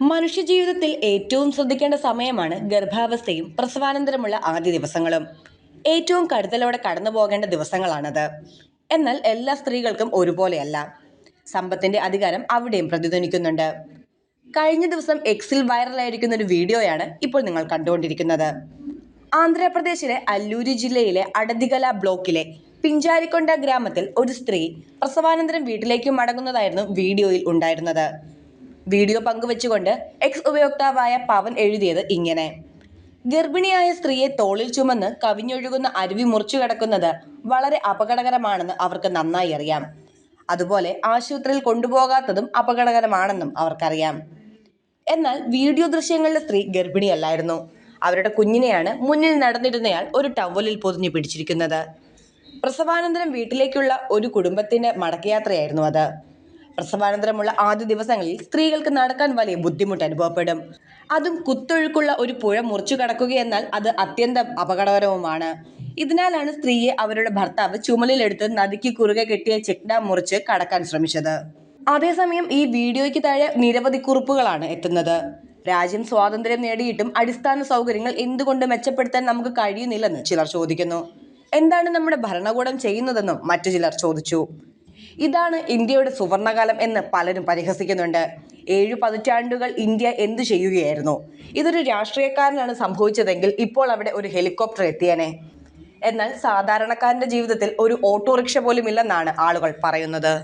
മനുഷ്യജീവിതത്തിൽ ഏറ്റവും ശ്രദ്ധിക്കേണ്ട സമയമാണ് ഗർഭാവസ്ഥയും പ്രസവാനന്തരമുള്ള ആദ്യ ദിവസങ്ങളും. ഏറ്റവും കരുതലോടെ കടന്നു പോകേണ്ട ദിവസങ്ങളാണത്. എന്നാൽ എല്ലാ സ്ത്രീകൾക്കും ഒരുപോലെയല്ല. സമ്പത്തിന്റെ അധികാരം അവിടെയും പ്രതിധ്വനിക്കുന്നുണ്ട്. കഴിഞ്ഞ ദിവസം എക്സിൽ വൈറലായിരിക്കുന്ന ഒരു വീഡിയോയാണ് ഇപ്പോൾ നിങ്ങൾ കണ്ടുകൊണ്ടിരിക്കുന്നത്. ആന്ധ്രാപ്രദേശിലെ അല്ലൂരി ജില്ലയിലെ അടതികല ബ്ലോക്കിലെ പിഞ്ചാരിക്കൊണ്ട ഗ്രാമത്തിൽ ഒരു സ്ത്രീ പ്രസവാനന്തരം വീട്ടിലേക്ക് മടങ്ങുന്നതായിരുന്നു വീഡിയോയിൽ ഉണ്ടായിരുന്നത്. വീഡിയോ പങ്കുവച്ചുകൊണ്ട് എക്സ് ഉപയോക്താവായ പവൻ എഴുതിയത് ഇങ്ങനെ. ഗർഭിണിയായ സ്ത്രീയെ തോളിൽ ചുമന്ന് കവിഞ്ഞൊഴുകുന്ന അരുവി മുറിച്ചു കിടക്കുന്നത് വളരെ അപകടകരമാണെന്ന് അവർക്ക് നന്നായി അറിയാം. അതുപോലെ ആശുപത്രിയിൽ കൊണ്ടുപോകാത്തതും അപകടകരമാണെന്നും അവർക്കറിയാം. എന്നാൽ വീഡിയോ ദൃശ്യങ്ങളിലെ സ്ത്രീ ഗർഭിണിയല്ലായിരുന്നു. അവരുടെ കുഞ്ഞിനെയാണ് മുന്നിൽ നടന്നിരുന്നയാൾ ഒരു ടവലിൽ പൊതിഞ്ഞു പിടിച്ചിരിക്കുന്നത്. പ്രസവാനന്തരം വീട്ടിലേക്കുള്ള ഒരു കുടുംബത്തിന്റെ മടക്കയാത്രയായിരുന്നു അത്. പ്രസവാനന്തരമുള്ള ആദ്യ ദിവസങ്ങളിൽ സ്ത്രീകൾക്ക് നടക്കാൻ വലിയ ബുദ്ധിമുട്ട് അനുഭവപ്പെടും. അതും കുത്തൊഴുക്കുള്ള ഒരു പുഴ മുറിച്ചു കടക്കുകയെന്നാൽ അത് അത്യന്തം അപകടകരവുമാണ്. ഇതിനാലാണ് സ്ത്രീയെ അവരുടെ ഭർത്താവ് ചുമലിലെടുത്ത് നദിക്ക് കുറുകെ കെട്ടിയ ചെക്ക് ഡാം മുറിച്ച് കടക്കാൻ ശ്രമിച്ചത്. അതേസമയം ഈ വീഡിയോയ്ക്ക് താഴെ നിരവധി കുറിപ്പുകളാണ് എത്തുന്നത്. രാജ്യം സ്വാതന്ത്ര്യം നേടിയിട്ടും അടിസ്ഥാന സൗകര്യങ്ങൾ എന്തുകൊണ്ട് മെച്ചപ്പെടുത്താൻ നമുക്ക് കഴിയുന്നില്ലെന്ന് ചിലർ ചോദിക്കുന്നു. എന്താണ് നമ്മുടെ ഭരണകൂടം ചെയ്യുന്നതെന്നും മറ്റു ചിലർ ചോദിച്ചു. ഇതാണ് ഇന്ത്യയുടെ സുവർണകാലം എന്ന് പലരും പരിഹസിക്കുന്നുണ്ട്. ഏഴു പതിറ്റാണ്ടുകൾ ഇന്ത്യ എന്തു ചെയ്യുകയായിരുന്നു? ഇതൊരു രാഷ്ട്രീയക്കാരനാണ് സംഭവിച്ചതെങ്കിൽ ഇപ്പോൾ അവിടെ ഒരു ഹെലികോപ്റ്റർ എത്തിയേനെ. എന്നാൽ സാധാരണക്കാരന്റെ ജീവിതത്തിൽ ഒരു ഓട്ടോറിക്ഷ പോലും ഇല്ലെന്നാണ് ആളുകൾ പറയുന്നത്.